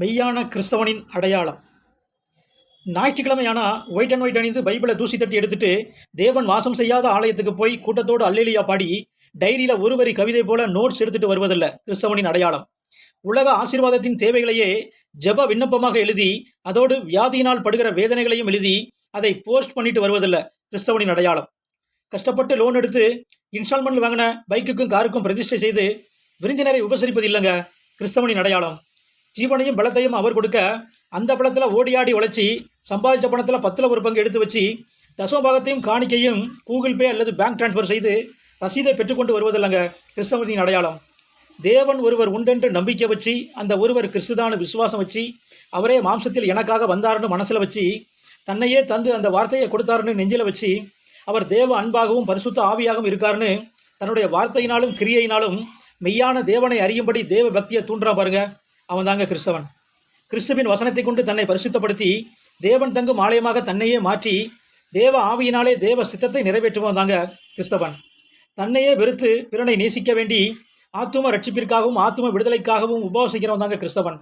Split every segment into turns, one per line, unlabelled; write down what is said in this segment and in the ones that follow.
மெய்யான கிறிஸ்தவனின் அடையாளம். ஞாயிற்றுக்கிழமையானா white and white அணிந்து பைபிளை தூசி தட்டி எடுத்துட்டு தேவன் வாசம் செய்யாத ஆலயத்துக்கு போய் கூட்டத்தோடு அல்லேலியா பாடி டைரியில் ஒரு வரி கவிதை போல நோட்ஸ் எடுத்துட்டு வருவதில்ல கிறிஸ்தவனின் அடையாளம். உலக ஆசீர்வாதத்தின் தேவைகளையே ஜெப விண்ணப்பமாக எழுதி அதோடு வியாதியினால் படுகிற வேதனைகளையும் எழுதி அதை போஸ்ட் பண்ணிட்டு வருவதில்ல கிறிஸ்தவனின் அடையாளம். கஷ்டப்பட்டு லோன் எடுத்து இன்ஸ்டால்மெண்ட் வாங்கின பைக்குக்கும் காருக்கும் பிரதிஷ்டை செய்து விருந்தினரை உபசரிப்பது இல்லைங்க கிறிஸ்தவனின் அடையாளம். ஜீவனையும் பலத்தையும் அவர் கொடுக்க அந்த பழத்தில் ஓடியாடி உழைச்சி சம்பாதிச்ச பணத்தில் பத்தில் ஒரு பங்கு எடுத்து வச்சு தசமபாகத்தையும் காணிக்கையும் கூகுள் பே அல்லது பேங்க் ட்ரான்ஸ்ஃபர் செய்து ரசீதை பெற்றுக்கொண்டு வருவதில்லைங்க கிறிஸ்தவனின் அடையாளம். தேவன் ஒருவர் உண்டென்று நம்பிக்கை வச்சு அந்த ஒருவர் கிறிஸ்துதான விசுவாசம் வச்சு அவரே மாம்சத்தில் எனக்காக வந்தாருன்னு மனசில் வச்சு தன்னையே தந்து அந்த வார்த்தையை கொடுத்தாருன்னு நெஞ்சில் வச்சு அவர் தேவ அன்பாகவும் பரிசுத்த ஆவியாகவும் இருக்காருன்னு தன்னுடைய வார்த்தையினாலும் கிரியையினாலும் மெய்யான தேவனை அறியும்படி தேவ பக்தியை தூண்டுறா பாருங்கள் அவன் தாங்க கிறிஸ்தவன். கிறிஸ்துவின் வசனத்தை கொண்டு தன்னை பரிசுத்தப்படுத்தி தேவன் தங்கும் ஆலயமாக தன்னையே மாற்றி தேவ ஆவியினாலே தேவ சித்தத்தை நிறைவேற்றுவன் தாங்க கிறிஸ்தவன். தன்னையே வெறுத்து பிறனை நேசிக்க வேண்டி ஆத்தும ரட்சிப்பிற்காகவும் ஆத்தும விடுதலைக்காகவும் உபவாசிக்கிறவன் தாங்க கிறிஸ்தவன்.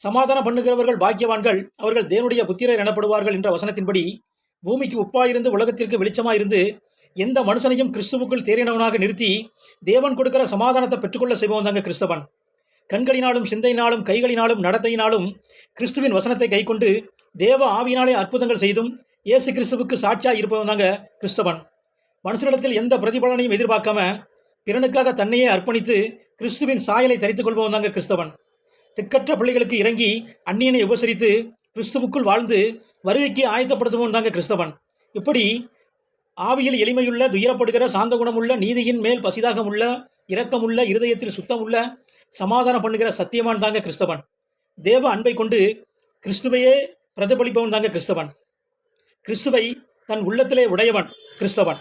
சமாதானம் பண்ணுகிறவர்கள் பாக்கியவான்கள் அவர்கள் தேவனுடைய புத்திரர் எனப்படுவார்கள் என்ற வசனத்தின்படி பூமிக்கு உப்பாயிருந்து உலகத்திற்கு வெளிச்சமாயிருந்து எந்த மனுஷனையும் கிறிஸ்துவுக்குள் தேறினவனாக நிறுத்தி தேவன் கொடுக்கிற சமாதானத்தை பெற்றுக்கொள்ள செய்வோம் தாங்க கிறிஸ்தவன். கண்களினாலும் சிந்தையினாலும் கைகளினாலும் நடத்தையினாலும் கிறிஸ்துவின் வசனத்தை கைக்கொண்டு தேவ ஆவியினாலே அற்புதங்கள் செய்தும் இயேசு கிறிஸ்துவுக்கு சாட்சியாக இருப்பவன் தாங்க கிறிஸ்தவன். மனுஷனிடத்தில் எந்த பிரதிபலனையும் எதிர்பார்க்காம பிறனுக்காக தன்னையே அர்ப்பணித்து கிறிஸ்துவின் சாயலை தரித்துக் கொள்பவன் தாங்க கிறிஸ்தவன். திக்கற்ற பிள்ளைகளுக்கு இறங்கி அந்நியனை உபசரித்து கிறிஸ்துவுக்குள் வாழ்ந்து வருகைக்கு ஆயத்தப்படுத்துவோம் தாங்க கிறிஸ்தவன். இப்படி ஆவியில் எளிமையுள்ள துயரப்படுகிற சாந்த குணமுள்ள நீதியின் மேல் பசிதாகமுள்ள இரக்கமுள்ள இருதயத்தில் சுத்தமுள்ள சமாதானம் பண்ணுகிற சத்தியமான் தாங்க கிறிஸ்தவன். தேவ அன்பை கொண்டு கிறிஸ்துவையே பிரதிபலிப்பவன் தாங்க கிறிஸ்தவன். கிறிஸ்துவை தன் உள்ளத்திலே உடையவன் கிறிஸ்தவன்.